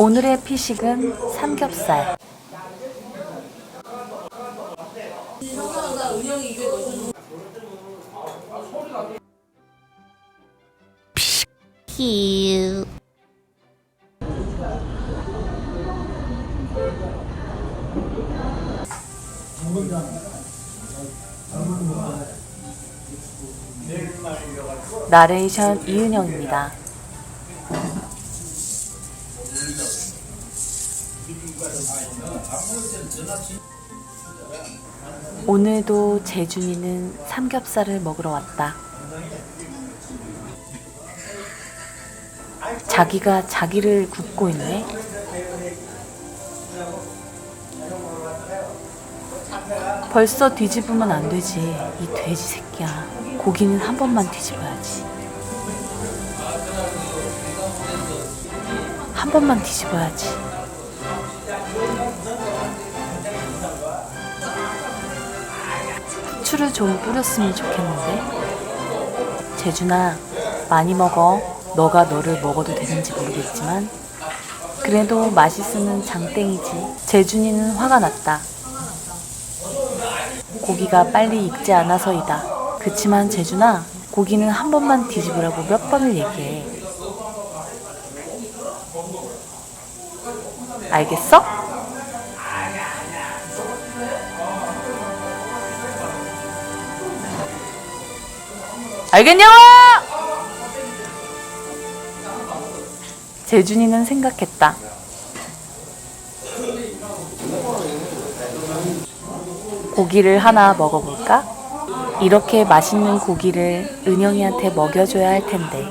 오늘의 피식은 삼겹살. 나레이션 이은영입니다. 오늘도 재준이는 삼겹살을 먹으러 왔다. 자기가 자기를 굽고 있네. 벌써 뒤집으면 안 되지. 이 돼지 새끼야. 고기는 한 번만 뒤집어야지. 한 번만 뒤집어야지. 후추를 좀 뿌렸으면 좋겠는데. 재준아, 많이 먹어. 너가 너를 먹어도 되는지 모르겠지만. 그래도 맛있으면 장땡이지. 재준이는 화가 났다. 고기가 빨리 익지 않아서이다. 그치만 재준아, 고기는 한 번만 뒤집으라고 몇 번을 얘기해. 알겠어? 알겠냐고! 재준이는 생각했다. 고기를 하나 먹어볼까? 이렇게 맛있는 고기를 은영이한테 먹여줘야 할 텐데.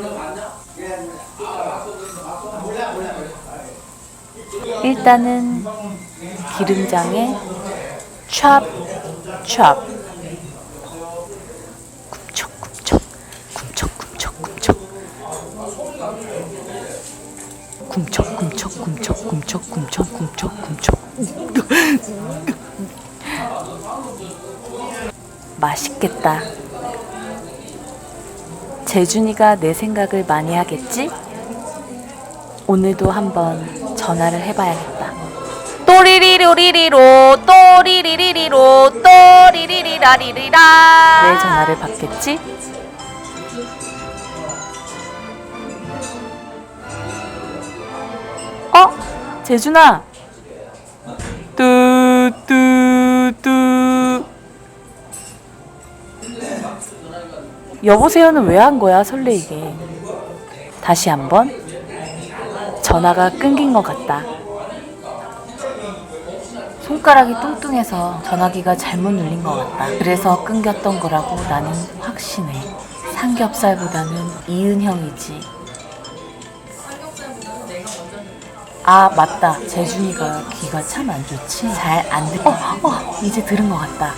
일단은 기름장에 찹, 찹. 굽촉, 굽촉, 굽촉, 굽촉, 굽촉. 굽촉, 굽촉, 굽촉, 굽촉, 굽촉, 굽촉, 굽촉. 맛있겠다. 재준이가 내 생각을 많이 하겠지? 오늘도 한번 전화를 해봐야겠다. 또리리로리리로 또리리리리로 또리리리라리리라 내 전화를 받겠지? 재준아! 뚜뚜뚜 여보세요는 왜 한 거야 설레이게 다시 한번 전화가 끊긴 것 같다 손가락이 뚱뚱해서 전화기가 잘못 눌린 것 같다. 그래서 끊겼던 거라고 나는 확신해. 삼겹살보다는 이은형이지. 아 맞다. 재준이가 귀가 참 안 좋지. 잘 안 듣. 어, 어, 이제 들은 것 같다.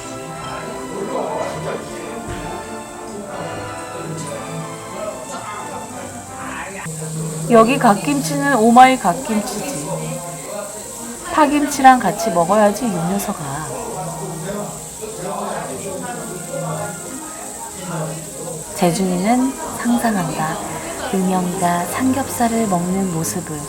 여기 갓김치는 오마이 갓김치지. 파김치랑 같이 먹어야지 이 녀석아. 재준이는 상상한다. 은영이가 삼겹살을 먹는 모습을.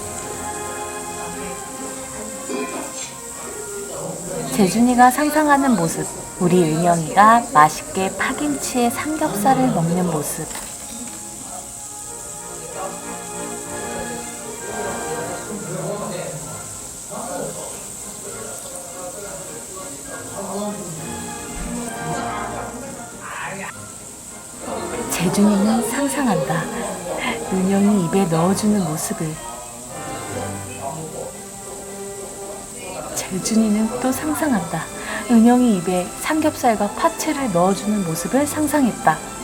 재준이가 상상하는 모습. 우리 은영이가 맛있게 파김치에 삼겹살을 먹는 모습. 재준이는 상상한다. 은영이 입에 넣어주는 모습을. 재준이는 또 상상한다. 은영이 입에 삼겹살과 파채를 넣어주는 모습을 상상했다.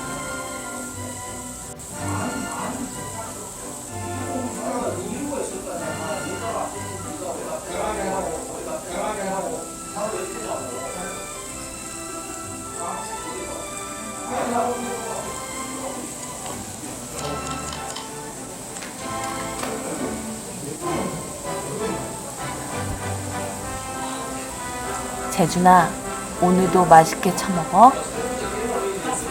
재준아, 오늘도 맛있게 처먹어.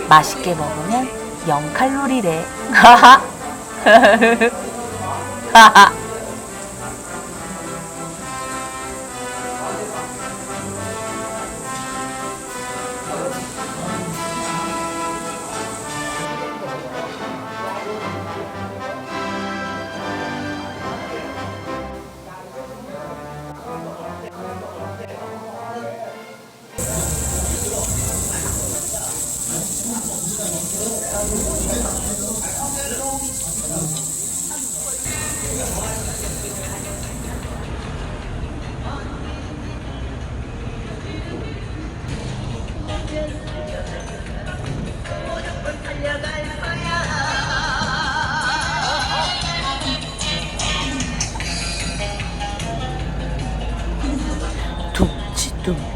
맛있게 먹으면 0칼로리래. 하하. 하하.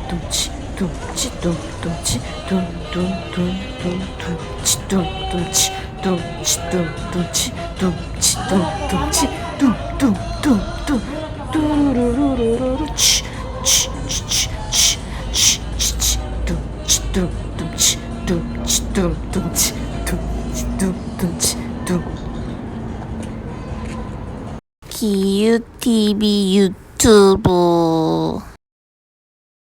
둠치 둠치 둠둠치 둠둠둠둠 둠치 둠둠치 둠치 둠둠치 둠치 둠둠치 둠둠둠둠 뚜루루루루루 치치치치치치치 둠치 둠둠치 둠치 둠둠치 둠치 둠둠치 둠 기유 TV 유튜브